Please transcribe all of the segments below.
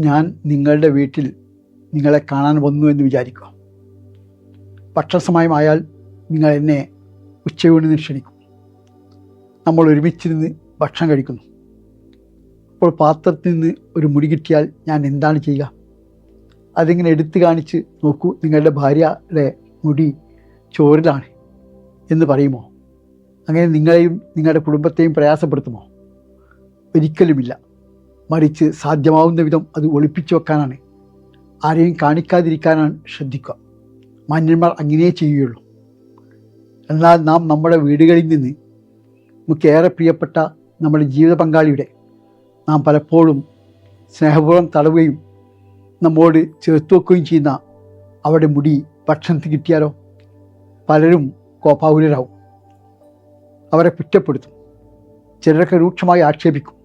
ഞാൻ നിങ്ങളുടെ വീട്ടിൽ നിങ്ങളെ കാണാൻ വന്നു എന്ന് വിചാരിക്കുക. ഭക്ഷണസമയമായാൽ നിങ്ങൾ എന്നെ ഉച്ചയൂണിന് ക്ഷണിക്കും. നമ്മൾ ഒരുമിച്ചിരുന്ന് ഭക്ഷണം കഴിക്കുന്നു. അപ്പോൾ പാത്രത്തിൽ നിന്ന് ഒരു മുടി കിട്ടിയാൽ ഞാൻ എന്താണ് ചെയ്യുക? അതിങ്ങനെ എടുത്തു കാണിച്ച് നോക്കൂ നിങ്ങളുടെ ഭാര്യയുടെ മുടി ചോറിലാണ് എന്ന് പറയുമോ? അങ്ങനെ നിങ്ങളെയും നിങ്ങളുടെ കുടുംബത്തെയും പ്രയാസപ്പെടുത്തുമോ? ഒരിക്കലുമില്ല. മറിച്ച് സാധ്യമാവുന്ന വിധം അത് ഒളിപ്പിച്ചു വെക്കാനാണ്. ആരെയും കാണിക്കാതിരിക്കാനാണ് ശ്രദ്ധിക്കുക. മാന്യന്മാർ അങ്ങനെ ചെയ്യുകയുള്ളൂ. എന്നാൽ നാം നമ്മുടെ വീടുകളിൽ നിന്ന് നമുക്കേറെ പ്രിയപ്പെട്ട നമ്മുടെ ജീവിത പങ്കാളിയുടെ നാം പലപ്പോഴും സ്നേഹപൂർവം തടവുകയും നമ്മോട് ചേർത്ത് വെക്കുകയും ചെയ്യുന്ന അവിടെ മുടി ഭക്ഷണത്തിൽ കിട്ടിയാലോ? പലരും കോപാകുലരാവും. അവരെ കുറ്റപ്പെടുത്തും. ചിലരൊക്കെ രൂക്ഷമായി ആക്ഷേപിക്കും.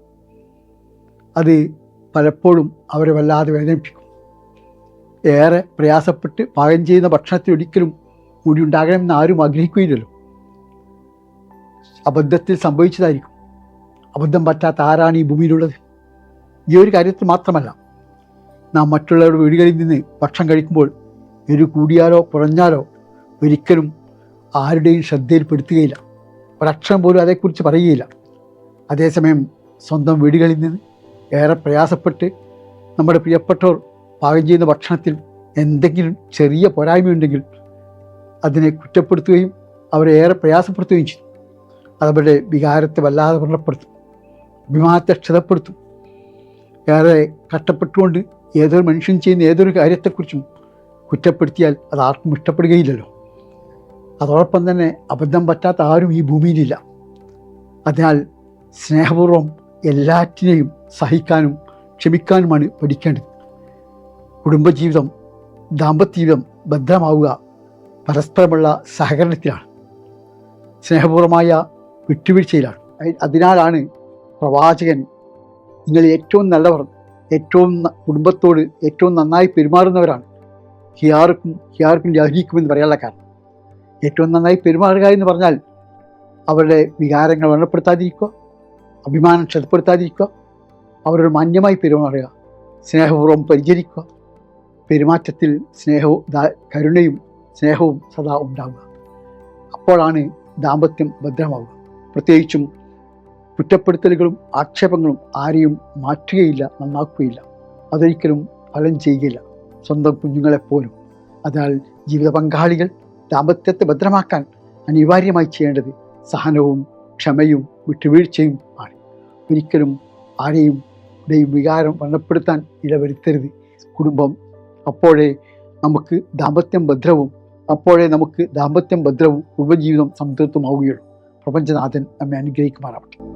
അത് പലപ്പോഴും അവരെ വല്ലാതെ വേദനിപ്പിക്കും. ഏറെ പ്രയാസപ്പെട്ട് പാകം ചെയ്യുന്ന ഭക്ഷണത്തിൽ ഒരിക്കലും മുടി ഉണ്ടാകണമെന്ന് ആരും ആഗ്രഹിക്കുകയില്ലല്ലോ. അബദ്ധത്തിൽ സംഭവിച്ചതായിരിക്കും. അബദ്ധം പറ്റാത്ത ആരാണ് ഈ ഭൂമിയിലുള്ളത്? ഈ ഒരു കാര്യത്തിൽ മാത്രമല്ല നാം മറ്റുള്ളവരുടെ വീടുകളിൽ നിന്ന് ഭക്ഷണം കഴിക്കുമ്പോൾ ഒരു കൂടിയാലോ കുറഞ്ഞാലോ ഒരിക്കലും ആരുടെയും ശ്രദ്ധയിൽപ്പെടുത്തുകയില്ല. ഒരക്ഷരം പോലും അതേക്കുറിച്ച് പറയുകയില്ല. അതേസമയം സ്വന്തം വീടുകളിൽ നിന്ന് ഏറെ പ്രയാസപ്പെട്ട് നമ്മുടെ പ്രിയപ്പെട്ടവർ പാകം ചെയ്യുന്ന ഭക്ഷണത്തിൽ എന്തെങ്കിലും ചെറിയ പോരായ്മയുണ്ടെങ്കിൽ അതിനെ കുറ്റപ്പെടുത്തുകയും അവരെ ഏറെ പ്രയാസപ്പെടുത്തുകയും ചെയ്യും. അതവരുടെ വികാരത്തെ വല്ലാതെ വ്രണപ്പെടുത്തും അഭിമാനത്തെ ക്ഷതപ്പെടുത്തും. ഏറെ കഷ്ടപ്പെട്ടുകൊണ്ട് ഏതൊരു മനുഷ്യൻ ചെയ്യുന്ന ഏതൊരു കാര്യത്തെക്കുറിച്ചും കുറ്റപ്പെടുത്തിയാൽ അത് ആർക്കും ഇഷ്ടപ്പെടുകയില്ലല്ലോ. അതോടൊപ്പം തന്നെ അബദ്ധം പറ്റാത്ത ആരും ഈ ഭൂമിയിലില്ല. അതിനാൽ സ്നേഹപൂർവം എല്ലാറ്റിനെയും സഹിക്കാനും ക്ഷമിക്കാനുമാണ് പഠിക്കേണ്ടത്. കുടുംബജീവിതം ദാമ്പത്യജീവിതം ഭദ്രമാവുക പരസ്പരമുള്ള സഹകരണത്തിലാണ്. സ്നേഹപൂർവമായ വിട്ടുവീഴ്ചയിലാണ്. അതിനാലാണ് പ്രവാചകൻ നിങ്ങൾ ഏറ്റവും നല്ലവർ ഏറ്റവും കുടുംബത്തോട് ഏറ്റവും നന്നായി പെരുമാറുന്നവരാണ്. ഹിയാർക്കും ഹിയാർക്കും ലഹിക്കുമെന്ന് പറയാനുള്ള കാരണം. ഏറ്റവും നന്നായി പെരുമാറുക എന്ന് പറഞ്ഞാൽ അവരുടെ വികാരങ്ങൾ വ്രണപ്പെടുത്താതിരിക്കുക അഭിമാനം ക്ഷതപ്പെടുത്താതിരിക്കുക. അവരോട് മാന്യമായി പെരുമാറുക. സ്നേഹപൂർവം പരിചരിക്കുക. പെരുമാറ്റത്തിൽ സ്നേഹവും കരുണയും സ്നേഹവും സദാ ഉണ്ടാവുക. അപ്പോഴാണ് ദാമ്പത്യം ഭദ്രമാവുക. പ്രത്യേകിച്ചും കുറ്റപ്പെടുത്തലുകളും ആക്ഷേപങ്ങളും ആരെയും മാറ്റുകയില്ല നന്നാക്കുകയില്ല. അതൊരിക്കലും ഫലം ചെയ്യുകയില്ല. സ്വന്തം കുഞ്ഞുങ്ങളെപ്പോലും. അതിനാൽ ജീവിത പങ്കാളികൾ ദാമ്പത്യത്തെ ഭദ്രമാക്കാൻ അനിവാര്യമായി ചെയ്യേണ്ടത് സഹനവും ക്ഷമയും വിട്ടുവീഴ്ചയും ആണ്. ഒരിക്കലും ആരെയും ഇടയും വികാരം വ്രണപ്പെടുത്താൻ ഇടവരുത്തരുത്. കുടുംബം അപ്പോഴേ നമുക്ക് ദാമ്പത്യം ഭദ്രവും അപ്പോഴേ നമുക്ക് ദാമ്പത്യം ഭദ്രവും കുടുംബജീവിതം സംതൃപ്തമാവുകയുള്ളൂ പ്രപഞ്ചനാഥൻ നമ്മെ അനുഗ്രഹിക്കുമാറാവട്ടെ.